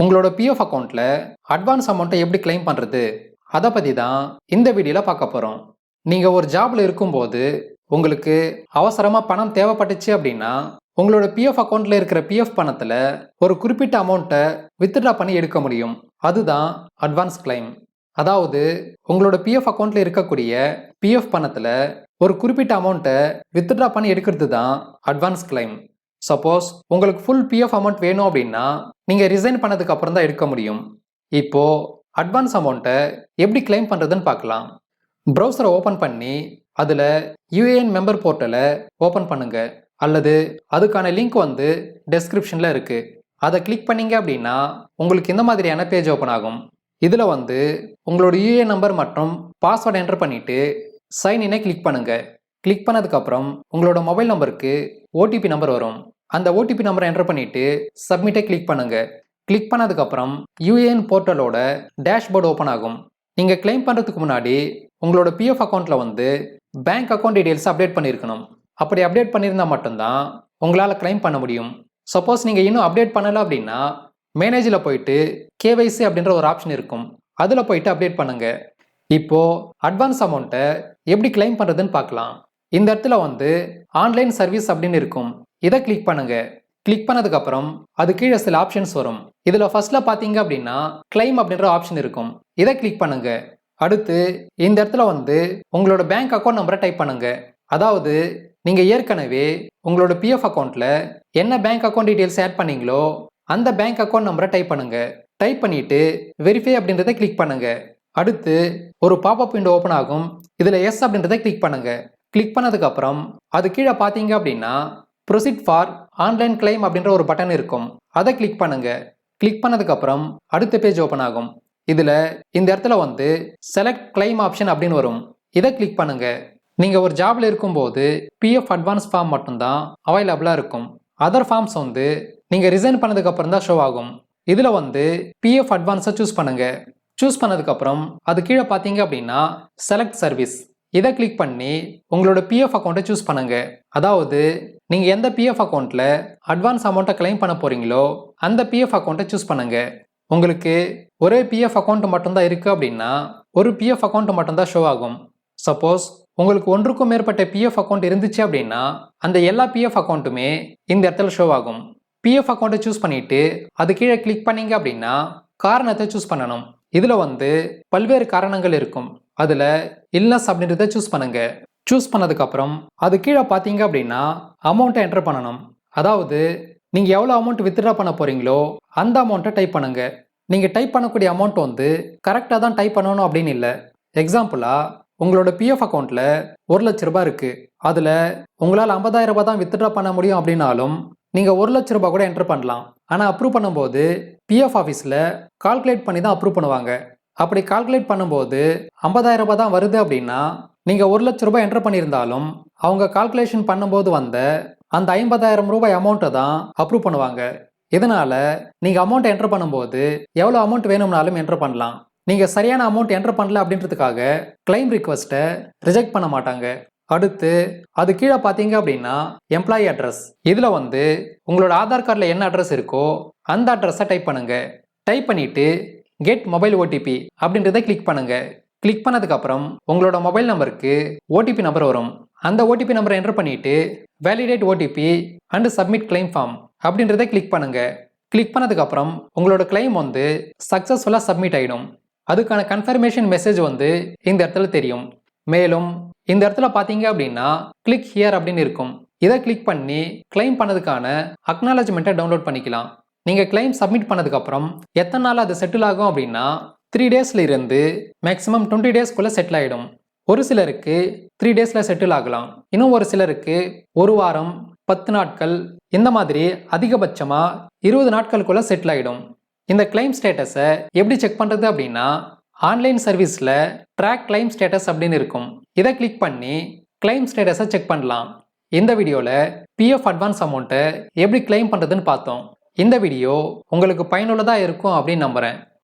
உங்களோட பிஎஃப் அக்கௌண்ட்டில் அட்வான்ஸ் அமௌண்ட்டை எப்படி கிளைம் பண்ணுறது அதை பற்றி தான் இந்த வீடியோவில் பார்க்க போகிறோம் நீங்கள் ஒரு ஜாபில் இருக்கும்போது உங்களுக்கு அவசரமாக பணம் தேவைப்பட்டுச்சு அப்படின்னா உங்களோட பிஎஃப் அக்கௌண்ட்டில் இருக்கிற பிஎஃப் பணத்தில் ஒரு குறிப்பிட்ட அமௌண்ட்டை வித்ட்ரா பண்ணி எடுக்க முடியும். அதுதான் அட்வான்ஸ் கிளைம் அதாவது உங்களோட பிஎஃப் அக்கௌண்ட்டில் இருக்கக்கூடிய பிஎஃப் பணத்தில் ஒரு குறிப்பிட்ட அமௌண்ட்டை வித்ட்ரா பண்ணி எடுக்கிறது தான் அட்வான்ஸ் கிளைம் சப்போஸ் உங்களுக்கு ஃபுல் பிஎஃப் அமௌண்ட் வேணும் அப்படின்னா நீங்கள் ரிசைன் பண்ணதுக்கு அப்புறம் தான் எடுக்க முடியும். இப்போ அட்வான்ஸ் அமௌண்ட்டை எப்படி கிளைம் பண்ணுறதுன்னு பார்க்கலாம். ப்ரௌசரை ஓப்பன் பண்ணி அதில் யூஏஎன் மெம்பர் போர்ட்டலை ஓப்பன் பண்ணுங்க. அல்லது அதுக்கான லிங்க் வந்து டெஸ்கிரிப்ஷனில் இருக்குது அதை கிளிக் பண்ணீங்க அப்படின்னா உங்களுக்கு இந்த மாதிரியான பேஜ் ஓப்பன் ஆகும். இதில் வந்து உங்களோட யூஏஎன் நம்பர் மற்றும் பாஸ்வேர்டு என்டர் பண்ணிவிட்டு சைன் இன்னே கிளிக் பண்ணுங்கள் கிளிக் பண்ணதுக்கப்புறம் உங்களோட மொபைல் நம்பருக்கு ஓடிபி நம்பர் வரும். அந்த ஓடிபி நம்பரை என்டர் பண்ணிவிட்டு சப்மிட்டை கிளிக் பண்ணுங்க. கிளிக் பண்ணதுக்கப்புறம் யூஏஎன் போர்ட்டலோட டேஷ்போர்டு ஓப்பன் ஆகும். நீங்கள் கிளைம் பண்ணுறதுக்கு முன்னாடி உங்களோட பிஎஃப் அக்கௌண்ட்டில் வந்து பேங்க் அக்கௌண்ட் டீடைல்ஸ் அப்டேட் பண்ணியிருக்கணும் அப்படி அப்டேட் பண்ணியிருந்தா மட்டும்தான் உங்களால் கிளைம் பண்ண முடியும். சப்போஸ் நீங்கள் இன்னும் அப்டேட் பண்ணலை அப்படின்னா மேனேஜில் போயிட்டு கேவைசி அப்படின்ற ஒரு ஆப்ஷன் இருக்கும். அதில் போயிட்டு அப்டேட் பண்ணுங்கள் இப்போது அட்வான்ஸ் அமௌண்ட்டை எப்படி கிளைம் பண்ணுறதுன்னு பார்க்கலாம். இந்த இடத்துல வந்து ஆன்லைன் சர்வீஸ் அப்படின்னு இருக்கும். இதை கிளிக் பண்ணுங்க. கிளிக் பண்ணதுக்கப்புறம் அது கீழே சில ஆப்ஷன்ஸ் வரும். இதில் ஃபர்ஸ்ட்ல பார்த்தீங்க அப்படின்னா கிளைம் அப்படின்ற ஆப்ஷன் இருக்கும். இதை கிளிக் பண்ணுங்க. அடுத்து இந்த இடத்துல வந்து உங்களோட பேங்க் அக்கௌண்ட் நம்பரை டைப் பண்ணுங்க. அதாவது நீங்கள் ஏற்கனவே உங்களோட பிஎஃப் அக்கௌண்ட்டில் என்ன பேங்க் அக்கௌண்ட் டீடைல்ஸ் ஆட் பண்ணீங்களோ அந்த பேங்க் அக்கௌண்ட் நம்பரை டைப் பண்ணுங்க. டைப் பண்ணிட்டு வெரிஃபை அப்படின்றத கிளிக் பண்ணுங்க. அடுத்து ஒரு பாப்அப் விண்டோ ஓப்பன் ஆகும். இதில் எஸ் அப்படின்றத கிளிக் பண்ணுங்க. கிளிக் பண்ணதுக்கப்புறம் அது கீழே பார்த்தீங்க அப்படின்னா ப்ரொசீட் ஃபார் ஆன்லைன் கிளைம் அப்படின்ற ஒரு பட்டன் இருக்கும். அதை கிளிக் பண்ணுங்க. கிளிக் பண்ணதுக்கப்புறம் அடுத்த பேஜ் ஓப்பன் ஆகும். இதில் இந்த இடத்துல வந்து செலக்ட் கிளைம் ஆப்ஷன் அப்படின்னு வரும். இதை கிளிக் பண்ணுங்க. நீங்கள் ஒரு ஜாப்ல இருக்கும்போது பிஎஃப் அட்வான்ஸ் ஃபார்ம் மட்டும்தான் அவைலபிளாக இருக்கும். அதர் ஃபார்ம்ஸ் வந்து நீங்கள் ரிசைன் பண்ணதுக்கப்புறம் தான் ஷோ ஆகும். இதில் வந்து பிஎஃப் அட்வான்ஸை சூஸ் பண்ணுங்க. சூஸ் பண்ணதுக்கப்புறம் அது கீழே பார்த்தீங்க அப்படின்னா செலக்ட் சர்வீஸ் இதை கிளிக் பண்ணி உங்களோட பிஎஃப் அக்கௌண்ட்டை சூஸ் பண்ணுங்க. அதாவது நீங்கள் எந்த பிஎஃப் அக்கௌண்ட்டில் அட்வான்ஸ் அமௌண்ட்டை கிளைம் பண்ண போகிறீங்களோ அந்த பிஎஃப் அக்கௌண்ட்டை சூஸ் பண்ணுங்க. உங்களுக்கு ஒரே பிஎஃப் அக்கௌண்ட் மட்டும்தான் இருக்குது அப்படின்னா ஒரு பிஎஃப் அக்கௌண்ட் மட்டும்தான் ஷோ ஆகும். சப்போஸ் உங்களுக்கு ஒன்றுக்கும் மேற்பட்ட பிஎஃப் அக்கௌண்ட் இருந்துச்சு அப்படின்னா அந்த எல்லா பிஎஃப் அக்கௌண்ட்டுமே இந்த இடத்துல ஷோ ஆகும். பிஎஃப் அக்கௌண்ட்டை சூஸ் பண்ணிட்டு அது கீழே கிளிக் பண்ணீங்க அப்படின்னா காரணத்தை சூஸ் பண்ணணும். இதில் வந்து பல்வேறு காரணங்கள் இருக்கும். அதில் இல்லஸ் அப்படின்றத சூஸ் பண்ணுங்க. சூஸ் பண்ணதுக்கப்புறம் அது கீழே பார்த்தீங்க அப்படின்னா அமௌண்ட்டை என்டர் பண்ணணும். அதாவது நீங்கள் எவ்வளோ அமௌண்ட் வித்ட்ரா பண்ண போகிறீங்களோ அந்த அமௌண்ட்டை டைப் பண்ணுங்க. நீங்கள் டைப் பண்ணக்கூடிய அமௌண்ட் வந்து கரெக்டாக தான் டைப் பண்ணணும் அப்படின்னு இல்லை. எக்ஸாம்பிளாக உங்களோட பிஎஃப் அக்கௌண்ட்டில் ஒரு லட்ச ரூபாய் இருக்குது அதில் உங்களால் ஐம்பதாயிரம் ரூபாய் தான் வித்ட்ரா பண்ண முடியும் அப்படின்னாலும் நீங்கள் ஒரு லட்ச ரூபாய் கூட என்டர் பண்ணலாம். ஆனால் அப்ரூவ் பண்ணும்போது பிஎஃப் ஆஃபீஸில் கால்குலேட் பண்ணி தான் அப்ரூவ் பண்ணுவாங்க. அப்படி கால்குலேட் பண்ணும்போது ஐம்பதாயிரம் ரூபாய் தான் வருது அப்படின்னா நீங்கள் ஒரு லட்ச ரூபாய் என்டர் பண்ணியிருந்தாலும் அவங்க கால்குலேஷன் பண்ணும்போது வந்த அந்த ஐம்பதாயிரம் ரூபாய் அமௌண்ட்டை தான் அப்ரூவ் பண்ணுவாங்க. இதனால் நீங்கள் அமௌண்ட் என்டர் பண்ணும்போது எவ்வளோ அமௌண்ட் வேணும்னாலும் என்டர் பண்ணலாம். நீங்கள் சரியான அமௌண்ட் என்டர் பண்ணல அப்படின்றதுக்காக கிளைம் ரிக்வஸ்ட்டை ரிஜெக்ட் பண்ண மாட்டாங்க. அடுத்து அது கீழே பார்த்தீங்க அப்படின்னா எம்ப்ளாயி அட்ரஸ் இதில் வந்து உங்களோட ஆதார் கார்டில் என்ன அட்ரஸ் இருக்கோ அந்த அட்ரஸை டைப் பண்ணுங்கள் டைப் பண்ணிவிட்டு கெட் மொபைல் ஓடிபி அப்படின்றத கிளிக் பண்ணுங்க. கிளிக் பண்ணதுக்கப்புறம் உங்களோட மொபைல் நம்பருக்கு ஓடிபி நம்பர் வரும். அந்த ஓடிபி நம்பரை என்டர் பண்ணிட்டு validate OTP and submit claim form அப்படின்றத கிளிக் பண்ணுங்க. கிளிக் பண்ணதுக்கப்புறம் உங்களோட கிளைம் வந்து சக்ஸஸ்ஃபுல்லாக சப்மிட் ஆகிடும் அதுக்கான கன்ஃபர்மேஷன் மெசேஜ் வந்து இந்த இடத்துல தெரியும். மேலும் இந்த இடத்துல பார்த்தீங்க அப்படின்னா கிளிக் ஹியர் அப்படின்னு இருக்கும். இதை கிளிக் பண்ணி கிளைம் பண்ணதுக்கான அக்னாலஜ்மெண்ட்டை டவுன்லோட் பண்ணிக்கலாம். நீங்கள் கிளைம் சப்மிட் பண்ணதுக்கப்புறம் எத்தனை நாள் அது செட்டில் ஆகும் அப்படின்னா த்ரீ டேஸில் இருந்து மேக்ஸிமம் டுவெண்ட்டி டேஸ்க்குள்ளே செட்டில் ஆகிடும் ஒரு சிலருக்கு த்ரீ டேஸில் செட்டில் ஆகலாம். இன்னும் ஒரு சிலருக்கு ஒரு வாரம் பத்து நாட்கள் இந்த மாதிரி அதிகபட்சமாக இருபது நாட்களுக்குள்ளே செட்டில் ஆகிடும் இந்த கிளைம் ஸ்டேட்டஸை எப்படி செக் பண்ணுறது அப்படின்னா ஆன்லைன் சர்வீஸில் ட்ராக் கிளைம் ஸ்டேட்டஸ் அப்படின்னு இருக்கும். இதை கிளிக் பண்ணி கிளைம் ஸ்டேட்டஸை செக் பண்ணலாம். இந்த வீடியோவில் பிஎஃப் அட்வான்ஸ் அமௌண்ட்டை எப்படி கிளைம் பண்ணுறதுன்னு பார்த்தோம். இந்த வீடியோ உங்களுக்கு பயனுள்ளதாக இருக்கும் அப்படின்னு நம்புகிறேன்